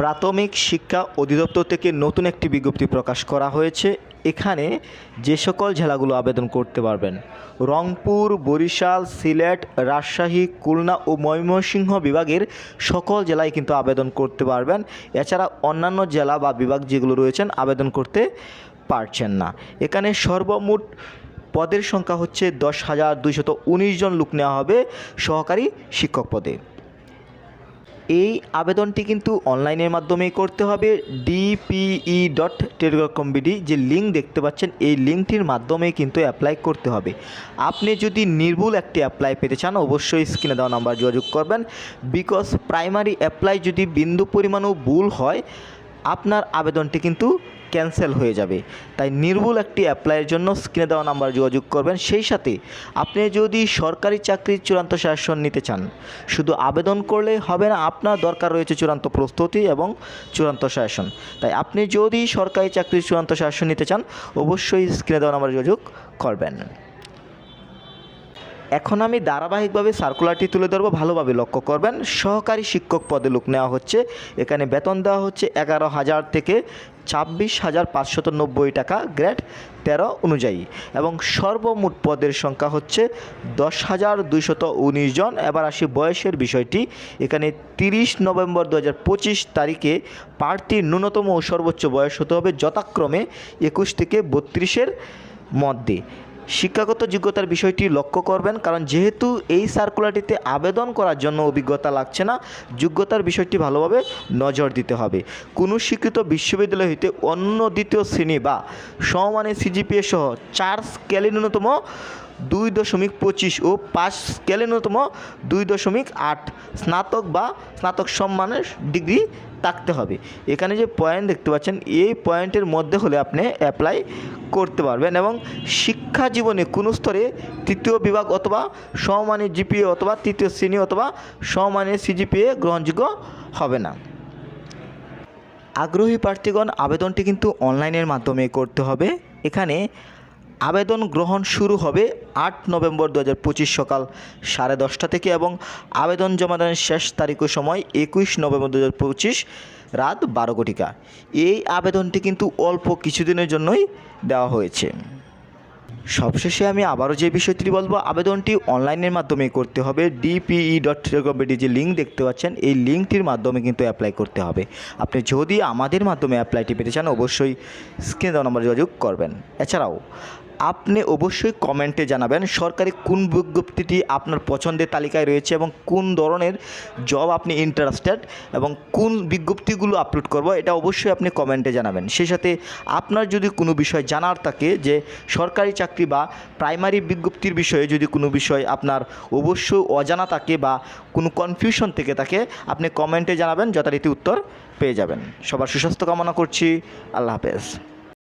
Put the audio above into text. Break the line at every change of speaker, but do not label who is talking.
প্রাথমিক শিক্ষা অধিদপ্তর থেকে নতুন একটি বিজ্ঞপ্তি প্রকাশ করা হয়েছে। এখানে যে সকল জেলাগুলো আবেদন করতে পারবেন, রংপুর, বরিশাল, সিলেট, রাজশাহী, খুলনা ও ময়মনসিংহ বিভাগের সকল জেলায় কিন্তু আবেদন করতে পারবেন। এছাড়া অন্যান্য জেলা বা বিভাগ যেগুলো রয়েছেন আবেদন করতে পারছেন না। এখানে সর্বমোট পদের সংখ্যা হচ্ছে দশ হাজার দুইশত উনিশ জন লোক নেওয়া হবে সহকারী শিক্ষক পদে। এই আবেদনটি কিন্তু অনলাইনের মাধ্যমেই করতে হবে। ডিপিই ডট টেলিগ্রাম বিডি যে লিঙ্ক দেখতে পাচ্ছেন, এই লিঙ্কটির মাধ্যমেই কিন্তু অ্যাপ্লাই করতে হবে। আপনি যদি নির্ভুল একটি অ্যাপ্লাই পেতে চান, অবশ্যই স্ক্রিনে দেওয়া নাম্বার যোগাযোগ করবেন। বিকজ প্রাইমারি অ্যাপ্লাই যদি বিন্দু পরিমাণও ভুল হয়, আপনার আবেদনটি কিন্তু ক্যান্সেল হয়ে যাবে। তাই নির্ভুল একটি অ্যাপ্লাইয়ের জন্য স্ক্রিনে দেওয়া নাম্বার যোগাযোগ করবেন। সেই সাথে আপনি যদি সরকারি চাকরির চূড়ান্ত শাসন নিতে চান, শুধু আবেদন করলে হবে না, আপনার দরকার রয়েছে চূড়ান্ত প্রস্তুতি এবং চূড়ান্ত শাসন তাই আপনি যদি সরকারি চাকরির চূড়ান্ত শাসন নিতে চান, অবশ্যই স্ক্রিনে দেওয়া নাম্বার যোগাযোগ করবেন। এখন আমি ধারাবাহিকভাবে সার্কুলারটি তুলে ধরবো, ভালোভাবে লক্ষ্য করবেন। সহকারী শিক্ষক পদে লোক নেওয়া হচ্ছে। এখানে বেতন দেওয়া হচ্ছে এগারো হাজার থেকে ছাব্বিশ হাজার পাঁচশত নব্বই টাকা গ্রেড তেরো অনুযায়ী। এবং সর্বমোট পদের সংখ্যা হচ্ছে দশ হাজার দুইশত উনিশ জন। এবার আসি বয়সের বিষয়টি। এখানে তিরিশ নভেম্বর দু হাজার পঁচিশ তারিখে প্রার্থীর ন্যূনতম ও সর্বোচ্চ বয়স হতে হবে যথাক্রমে একুশ থেকে বত্রিশের মধ্যে। শিক্ষাগত যোগ্যতার বিষয়টি লক্ষ্য করবেন, কারণ যেহেতু এই সার্কুলারটিতে আবেদন করার জন্য অভিজ্ঞতা লাগছে না, যোগ্যতার বিষয়টি ভালোভাবে নজর দিতে হবে। কোনো স্বীকৃত বিশ্ববিদ্যালয় হইতে অন্য দ্বিতীয় শ্রেণি বা সমমানের সিজিপিএ সহ চার স্কেলে ন্যূনতম দুই দশমিক পঁচিশ ও পাঁচ স্কেলে ন্যূনতম দুই দশমিক আট স্নাতক বা স্নাতক সম্মানের ডিগ্রি থাকতে হবে। এখানে যে পয়েন্ট দেখতে পাচ্ছেন, এই পয়েন্টের মধ্যে হলে আপনি অ্যাপ্লাই করতে পারবেন এবং শিক্ষা জীবনে কোনো স্তরে তৃতীয় বিভাগ অথবা সমমানের জিপিএ অথবা তৃতীয় শ্রেণি অথবা সমমানের সিজিপিএ গ্রহণযোগ্য হবে না। আগ্রহী প্রার্থীগণ, আবেদনটি কিন্তু অনলাইনের মাধ্যমে করতে হবে। এখানে আবেদন গ্রহণ শুরু হবে আট নভেম্বর দু হাজার পঁচিশ সকাল সাড়ে দশটা থেকে এবং আবেদন জমা জমাদানের শেষ তারিখ সময় একুশ নভেম্বর দু হাজার পঁচিশ রাত বারো কোটিকা এই আবেদনটি কিন্তু অল্প কিছুদিনের জন্যই দেওয়া হয়েছে। সবশেষে আমি আবারও যে বিষয়টি বলব, আবেদনটি অনলাইনের মাধ্যমে করতে হবে। ডিপিই ডট যে লিঙ্ক দেখতে পাচ্ছেন, এই লিঙ্কটির মাধ্যমে কিন্তু অ্যাপ্লাই করতে হবে। আপনি যদি আমাদের মাধ্যমে অ্যাপ্লাইটি পেতে চান, অবশ্যই স্ক্রিনে নম্বরে যোগাযোগ করবেন। এছাড়াও আপনি অবশ্যই কমেন্টে জানাবেন সরকারি কোন বিজ্ঞপ্তিটি আপনার পছন্দের তালিকায় রয়েছে এবং কোন ধরনের জব আপনি ইন্টারেস্টেড এবং কোন বিজ্ঞপ্তিগুলো আপলোড করব, এটা অবশ্যই আপনি কমেন্টে জানাবেন। সেই সাথে আপনার যদি কোনো বিষয় জানার থাকে যে সরকারি চাকরি বা প্রাইমারি বিজ্ঞপ্তির বিষয়ে যদি কোনো বিষয় আপনার অবশ্যই অজানা থাকে বা কোনো কনফিউশন থেকে থাকে, আপনি কমেন্টে জানাবেন, যথারীতি উত্তর পেয়ে যাবেন। সবার সুস্বাস্থ্য কামনা করছি। আল্লাহ হাফেজ।